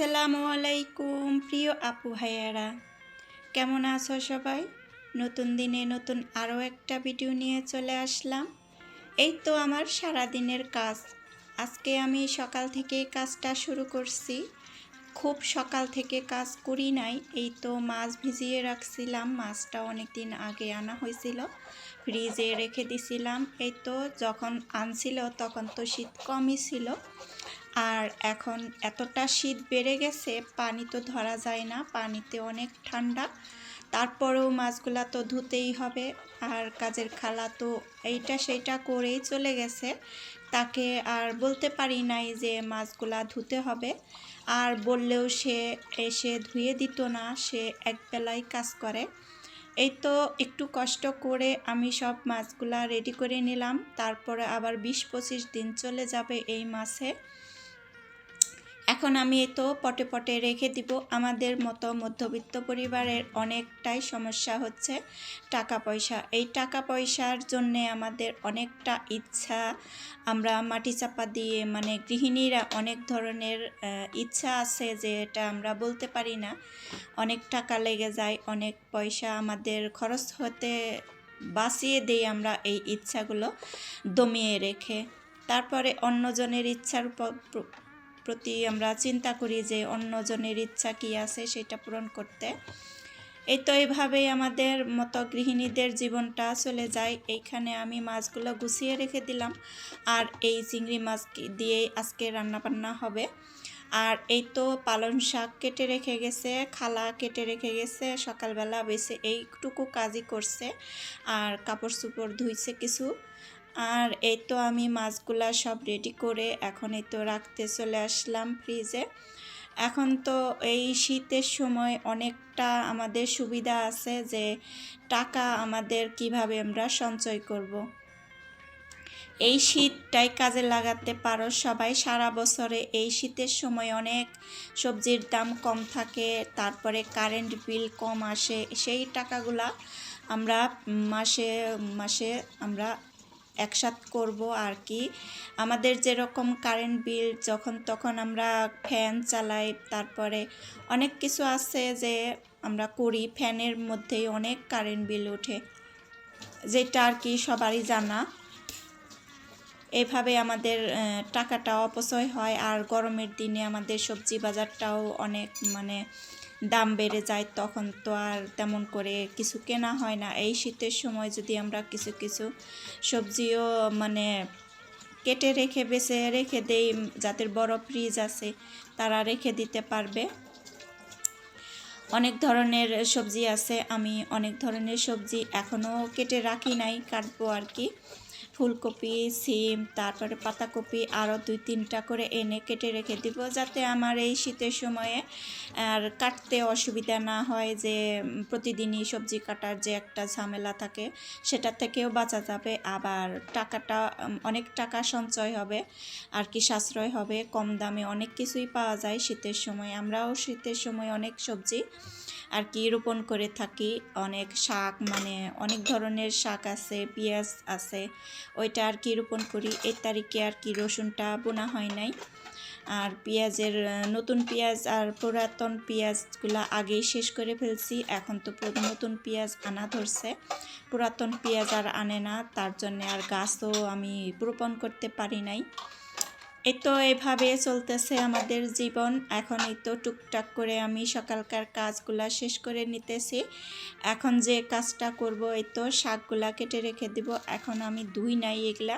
আসসালামু আলাইকুম, প্রিয় আপু ভাইয়ারা। কেমন আছো সবাই? নতুন দিনে নতুন আরও একটা ভিডিও নিয়ে চলে আসলাম। এই তো আমার সারা দিনের কাজ। আজকে আমি সকাল থেকে কাজটা শুরু করছি। খুব সকাল থেকে কাজ করি নাই। এই তো মাছ ভিজিয়ে রাখছিলাম। মাছটা অনেক দিন আগে আনা হয়েছিল। ফ্রিজে রেখে দিছিলাম। এই তো যখন আনছিল তখন তো শীত কমই ছিল। আর এখন এতটা শীত বেড়ে গেছে, পানি তো ধরা যায় না, পানিতে অনেক ঠান্ডা। তারপরেও মাছগুলা তো ধুতেই হবে, আর কাজের খালা তো এইটা সেইটা করেই চলে গেছে। তাকে আর বলতে পারি নাই যে মাছগুলা ধুতে হবে। আর বললেও সে এসে ধুয়ে দিত না, সে একবেলাই কাজ করে। এই তো একটু কষ্ট করে আমি সব মাছগুলা রেডি করে নিলাম। তারপরে আবার বিশ পঁচিশ দিন চলে যাবে এই মাছে। এখন আমি তো পটে পটে রেখে দিব। আমাদের মতো মধ্যবিত্ত পরিবারের অনেকটাই সমস্যা হচ্ছে টাকা পয়সা। এই টাকা পয়সার জন্যে আমাদের অনেকটা ইচ্ছা, আমরা মাটি চাপা দিয়ে মানে গৃহিণীরা অনেক ধরনের ইচ্ছা আছে যে এটা আমরা বলতে পারি না। অনেক টাকা লেগে যায়, অনেক পয়সা আমাদের খরচ হতে বাঁচিয়ে দিই আমরা এই ইচ্ছাগুলো দমিয়ে রেখে। তারপরে অন্যজনের ইচ্ছার প্রতি আমরা চিন্তা করি যে অন্যজনের ইচ্ছা কী আছে সেটা পূরণ করতে। এই তো এইভাবেই আমাদের মতো গৃহিণীদের জীবনটা চলে যায়। এইখানে আমি মাছগুলো গুছিয়ে রেখে দিলাম। আর এই চিংড়ি মাছ দিয়েই আজকে রান্না বান্না হবে। আর এই তো পালং শাক কেটে রেখে গেছে, খালা কেটে রেখে গেছে, সকালবেলা বেছে এইটুকু কাজই করছে। আর কাপড় চোপড় ধুইছে কিছু। আর এই তো আমি মাছগুলা সব রেডি করে এখন এই তো রাখতে চলে আসলাম ফ্রিজে এখন তো এই শীতের সময় অনেকটা আমাদের সুবিধা আছে যে টাকা আমাদের কীভাবে আমরা সঞ্চয় করব। এই শীতটাই কাজে লাগাতে পারো সবাই সারা বছরে এই শীতের সময় অনেক সবজির দাম কম থাকে, তারপরে কারেন্ট বিল কম আসে, সেই টাকাগুলা আমরা মাসে মাসে আমরা একসাথ করব আর কি। আমাদের যেরকম কারেন্ট বিল যখন তখন আমরা ফ্যান চালাই, তারপরে অনেক কিছু আছে যে আমরা করি ফ্যানের মধ্যেই অনেক কারেন্ট বিল ওঠে, যেটা আর কি সবারই জানা। এভাবে আমাদের টাকাটা অপচয় হয়, আর গরমের দিনে আমাদের সবজি বাজারটাও অনেক মানে দাম বেড়ে যায়, তখন তো আর তেমন করে কিছু কেনা হয় না। এই শীতের সময় যদি আমরা কিছু কিছু সবজিও মানে কেটে রেখে, বেছে রেখে দেই, যাদের বড় ফ্রিজ আছে, তারা রেখে দিতে পারবে। অনেক ধরনের সবজি আছে, আমি অনেক ধরনের সবজি এখনও কেটে রাখি নাই, কাটবো আর কি। ফুলকপি, সিম, তারপরে পাতাকপি আরও দুই তিনটা করে এনে কেটে রেখে দিব যাতে আমার এই শীতের সময়ে আর কাটতে অসুবিধা না হয় যে প্রতিদিনই সবজি কাটার যে একটা ঝামেলা থাকে সেটা থেকেও বাঁচা যাবে। আবার টাকাটা অনেক টাকা সঞ্চয় হবে আর কি সাশ্রয় হবে, কম দামে অনেক কিছুই পাওয়া যায় শীতের সময়। আমরাও শীতের সময় অনেক সবজি আর কি রোপণ করে থাকি, অনেক শাক মানে অনেক ধরনের শাক আছে, পেঁয়াজ আছে, ওইটা আর কি রোপণ করি। এই তারিখে আর কি রসুনটা বোনা হয় নাই। আর পেঁয়াজের নতুন পেঁয়াজ আর পুরাতন পেঁয়াজগুলা আগেই শেষ করে ফেলছি। এখন তো নতুন পেঁয়াজ আনা ধরছে। পুরাতন পেঁয়াজ আর আনে না, তার জন্য আর গাছও আমি রোপণ করতে পারি নাই। এই তো এভাবে চলতেছে আমাদের জীবন। এখন এই তো টুকটাক করে আমি সকালকার কাজগুলা শেষ করে নিতেছি। এখন যে কাজটা করব এই তো শাকগুলা কেটে রেখে দিব। এখন আমি ধুই নাই এগুলা।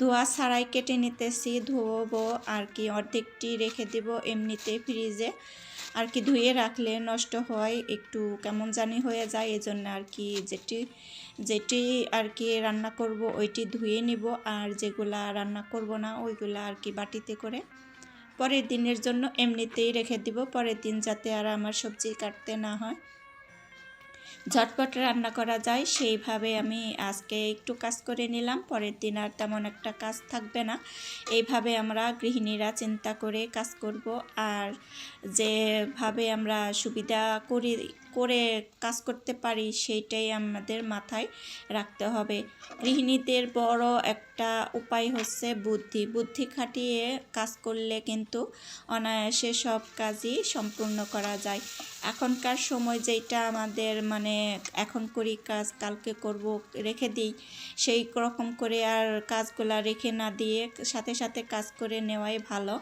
ধোয়া ছাড়াই কেটে নিতেছি, ধোবো, আর কি অর্ধেকটি রেখে দিব এমনিতে ফ্রিজে। আর কি ধুয়ে রাখলে নষ্ট হয়, একটু কেমন জানি হয়ে যায়, এজন্য আর কি যেটি যেটি আর কি রান্না করব, ওইটি ধুয়ে নিব। আর যেগুলা রান্না করব না, ওইগুলা আর কি বাটিতে করে পরের দিনের জন্য এমনিতেই রেখে দিব। পরের দিন যাতে আর আমার সবজি কাটতে না হয়। ঝটপট রান্না করা যায়, সেইভাবে আমি আজকে একটু কাজ করে নিলাম। পরের দিন আর তেমন একটা কাজ থাকবে না। এইভাবে আমরা গৃহিণীরা চিন্তা করে কাজ করব। আর যেভাবে আমরা সুবিধা করি করে কাজ করতে পারি, সেইটাই আমাদের মাথায় রাখতে হবে। গৃহিণীদের বড় একটা উপায় হচ্ছে বুদ্ধি। বুদ্ধি খাটিয়ে কাজ করলে কিন্তু অনায়াসে সব কাজই সম্পূর্ণ করা যায়। এখনকার সময় যেটা আমাদের মানে এখন করি কাজ, কালকে করব, রেখে দিই, সেই রকম করে আর কাজগুলা রেখে না দিয়ে সাথে সাথে কাজ করে নেওয়াই ভালো।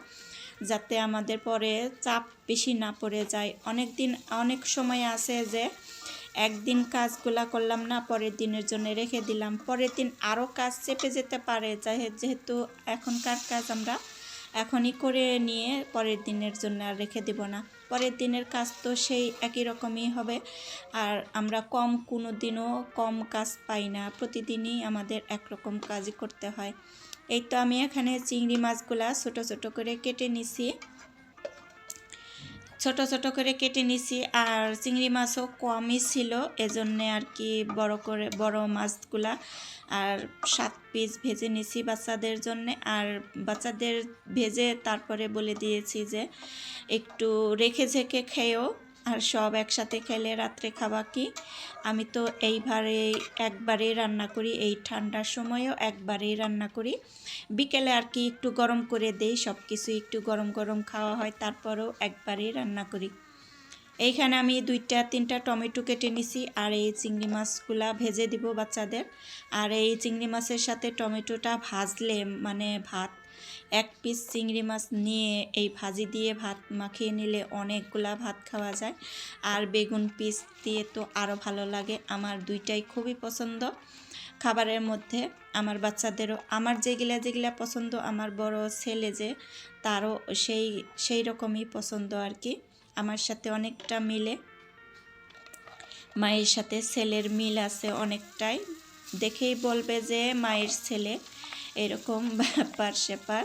যাতে আমাদের পরে চাপ বেশি না পড়ে যায়। অনেক দিন অনেক সময় আছে যে একদিন কাজগুলা করলাম না, পরের দিনের জন্য রেখে দিলাম। পরের দিন আরও কাজ চেপে যেতে পারে যেহেতু এখনকার কাজ আমরা এখনই করে নিয়ে পরের দিনের জন্য আর রেখে দেব না। পরের দিনের কাজ তো সেই একই রকমই হবে। আর আমরা কম কোনো দিনও কম কাজ পাই না, প্রতিদিনই আমাদের একরকম কাজই করতে হয়। এই তো আমি এখানে চিংড়ি মাছগুলা ছোট ছোট করে কেটে নিছি। ছোট ছোট করে কেটে নিছি আর চিংড়ি মাছও কমই ছিল, এজন্যে আর কি বড় করে, বড় মাছগুলা আর সাত পিস ভেজে নিছি বাচ্চাদের জন্য। আর বাচ্চাদের ভেজে তারপরে বলে দিয়েছি যে একটু রেখে ঝেঁকে খেয়েও আর সব একসাথে খেলে রাত্রে খাওয়া কি? আমি তো এইবারে, একবারেই রান্না করি, এই ঠান্ডার সময়ও একবারেই রান্না করি। বিকেলে আর কি একটু গরম করে দেই সব কিছু একটু গরম গরম খাওয়া হয়, তারপরেও একবারেই রান্না করি। এইখানে আমি দুইটা, তিনটা টমেটো কেটে নিছি আর এই চিংড়ি মাছগুলা ভেজে দিব বাচ্চাদের। আর এই চিংড়ি মাছের সাথে টমেটোটা ভাজলে মানে ভাত এক পিস চিংড়ি মাছ নিয়ে এই ভাজি দিয়ে ভাত মাখিয়ে নিলে অনেকগুলা ভাত খাওয়া যায়। আর বেগুন পিস দিয়ে তো আরও ভালো লাগে। আমার দুইটাই খুবই পছন্দ। খাবারের মধ্যে আমার বাচ্চাদেরও আমার যেগুলা যেগুলা পছন্দ, আমার বড় ছেলে যে তারও সেই সেই রকমই পছন্দ আর কি। আমার সাথে অনেকটা মিলে। মায়ের সাথে ছেলের মিল আছে অনেকটাই। দেখেই বলবে যে মায়ের ছেলে। এরকম ব্যাপার স্যাপার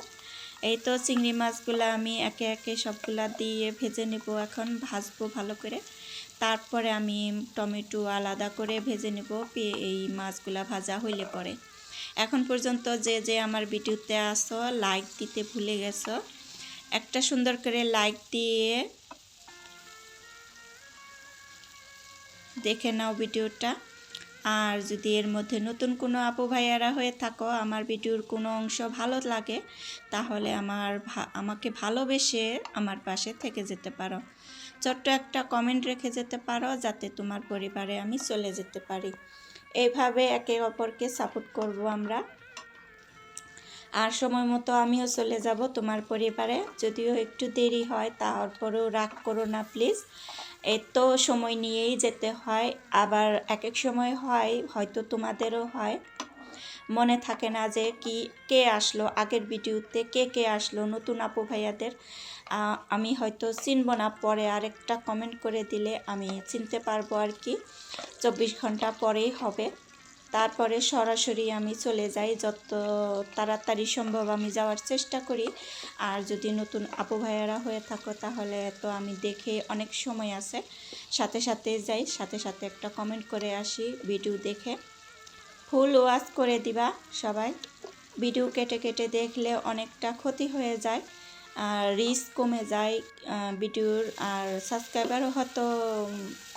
এই তো চিংড়ি মাছগুলো আমি একে একে সবগুলা দিয়ে ভেজে নেব, এখন ভাজবো ভালো করে। তারপরে আমি টমেটো আলাদা করে ভেজে নেব এই মাছগুলা ভাজা হইলে পরে। এখন পর্যন্ত যে যে আমার ভিডিওতে আসো লাইক দিতে ভুলে গেছো, একটা সুন্দর করে লাইক দিয়ে দেখে নাও ভিডিওটা। আর যদি এর মধ্যে নতুন কোনো আপু ভাইয়ারা হয়ে থাকো, আমার ভিডিওর কোনো অংশ ভালো লাগে, তাহলে আমার আমাকে ভালোবেসে আমার পাশে থেকে যেতে পারো। ছোট্ট একটা কমেন্ট রেখে যেতে পারো, যাতে তোমার পরিবারে আমি চলে যেতে পারি। এইভাবে একে অপরকে সাপোর্ট করব আমরা। আর সময় মতো আমিও চলে যাব তোমার পরিবারে। যদিও একটু দেরি হয়, তারপরেও রাগ করো না প্লিজ। এত সময় নিয়েই যেতে হয়, আবার এক এক সময় হয়, হয়তো তোমাদেরও হয়। মনে থাকে না যে কি, কে আসলো আগের ভিডিওতে, কে কে আসলো নতুন আপু ভাইয়াদের। আমি হয়তো চিনব না, পরে আরেকটা কমেন্ট করে দিলে আমি চিনতে পারব আর কি। চব্বিশ ঘণ্টা পরেই হবে। তারপরে সরাসরি আমি চলে যাই, যত তাড়াতাড়ি সম্ভব আমি যাওয়ার চেষ্টা করি। আর যদি নতুন আপু ভাইয়ারা হয়ে থাকো, তাহলে তো আমি দেখে অনেক সময় আছে। সাথে সাথে যাই, সাথে সাথে একটা কমেন্ট করে আসি ভিডিও দেখে। ফুল ওয়াচ করে দিবা সবাই। ভিডিও কেটে কেটে দেখলে অনেকটা ক্ষতি হয়ে যায়, আর রিস্ক কমে যায় ভিডিওর আর সাবস্ক্রাইবারও হয়তো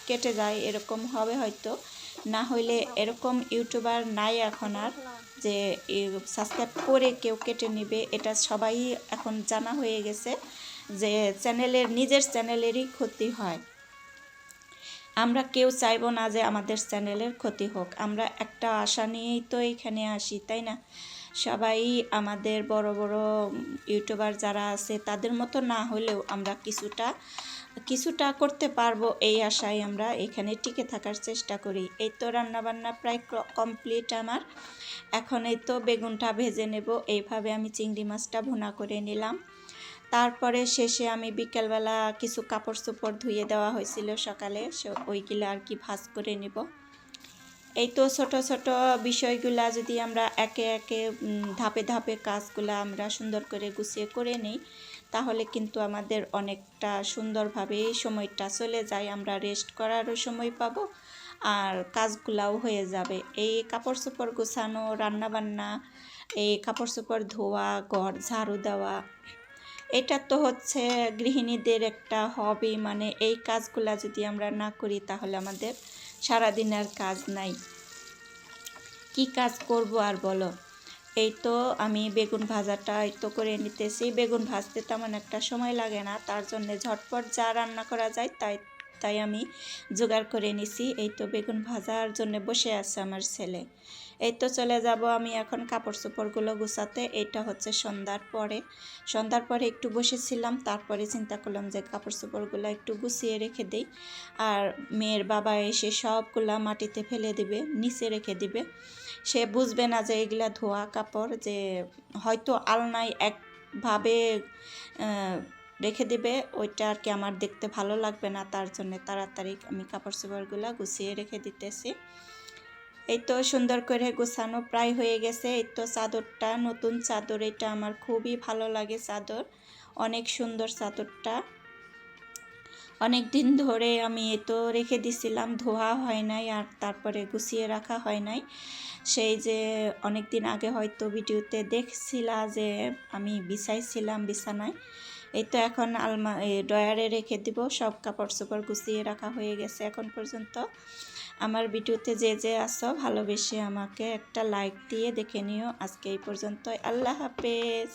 কেটে যায়, এরকম হবে হয়তো। না হইলে এরকম ইউটিউবার নাই এখন আর যে সাবস্ক্রাইব করে কেউ কেটে নেবে, এটা সবাই এখন জানা হয়ে গেছে যে চ্যানেলের, নিজের চ্যানেলেরই ক্ষতি হয়। আমরা কেউ চাইব না যে আমাদের চ্যানেলের ক্ষতি হোক। আমরা একটা আশা নিয়েই তো এখানে আসি, তাই না? সবাই আমাদের বড় বড় ইউটিউবার যারা আছে, তাদের মতো না হলেও আমরা কিছুটা কিছুটা করতে পারব এই আশায় আমরা এখানে টিকে থাকার চেষ্টা করি। এই তো রান্নাবান্না প্রায় কমপ্লিট আমার। এখন এই তো বেগুনটা ভেজে নেব। এইভাবে আমি চিংড়ি মাছটা ভুনা করে নিলাম। তারপরে শেষে আমি বিকেলবেলা কিছু কাপড় চোপড় ধুয়ে দেওয়া হয়েছিল সকালে ওইগুলো আর কি ভাজ করে নিব। এই তো ছোট ছোট বিষয়গুলা যদি আমরা একে একে ধাপে ধাপে কাজগুলা আমরা সুন্দর করে গুছিয়ে করে নিই, তাহলে কিন্তু আমাদের অনেকটা সুন্দরভাবে এই সময়টা চলে যায়। আমরা রেস্ট করারও সময় পাবো আর কাজগুলাও হয়ে যাবে। এই কাপড় চোপড় গোছানো, রান্নাবান্না, এই কাপড় চোপড় ধোয়া, ঘর ঝাড়ু দেওয়া, এটা তো হচ্ছে গৃহিণীদের একটা হবি মানে এই কাজগুলা যদি আমরা না করি, তাহলে আমাদের সারাদিন আর কাজ নাই। কি কাজ করব আর বলো? এই তো আমি বেগুন ভাজাটা এই তো করে নিতেছি। বেগুন ভাজতে তেমন একটা সময় লাগে না, তার জন্যে ঝটপট যা রান্না করা যায় তাই তাই আমি জোগাড় করে নিছি। এই তো বেগুন ভাজার জন্য বসে আছে আমার ছেলে। এই তো চলে যাব আমি এখন কাপড় চোপড়গুলো গুছাতে। এটা হচ্ছে সন্ধ্যার পরে। সন্ধ্যার পরে একটু বসেছিলাম, তারপরে চিন্তা করলাম যে কাপড় চোপড়গুলো একটু গুছিয়ে রেখে দিই। আর মেয়ের বাবা এসে সবগুলা মাটিতে ফেলে দিবে, নিচে রেখে দিবে। সে বুঝবে না যে এগুলা ধোয়া কাপড়, যে হয়তো আলনায় একভাবে রেখে দিবে। ওইটা আর কি আমার দেখতে ভালো লাগবে না, তার জন্য তাড়াতাড়ি আমি কাপড় চোপড়গুলো গুছিয়ে রেখে দিতেছি। এই তো সুন্দর করে গোছানো প্রায় হয়ে গেছে। এই তো চাদরটা, নতুন চাদর, এটা আমার খুবই ভালো লাগে চাদর। অনেক সুন্দর চাদরটা। অনেক দিন ধরে আমি এ তো রেখে দিছিলাম, ধোয়া হয় নাই আর তারপরে গুছিয়ে রাখা হয় নাই। সেই যে অনেক দিন আগে হয়তো ভিডিওতে দেখছিলা যে আমি বিছাইছিলাম বিছানায়। এই তো এখন আলমা ডয়ারে রেখে দিব, সব কাপড় চোপড় গুছিয়ে রাখা হয়ে গেছে এখন পর্যন্ত। আমার ভিডিওতে যে যে আসো ভালোবেসে আমাকে একটা লাইক দিয়ে দেখে নিও। আজকে এই পর্যন্ত আল্লাহ হাফেজ।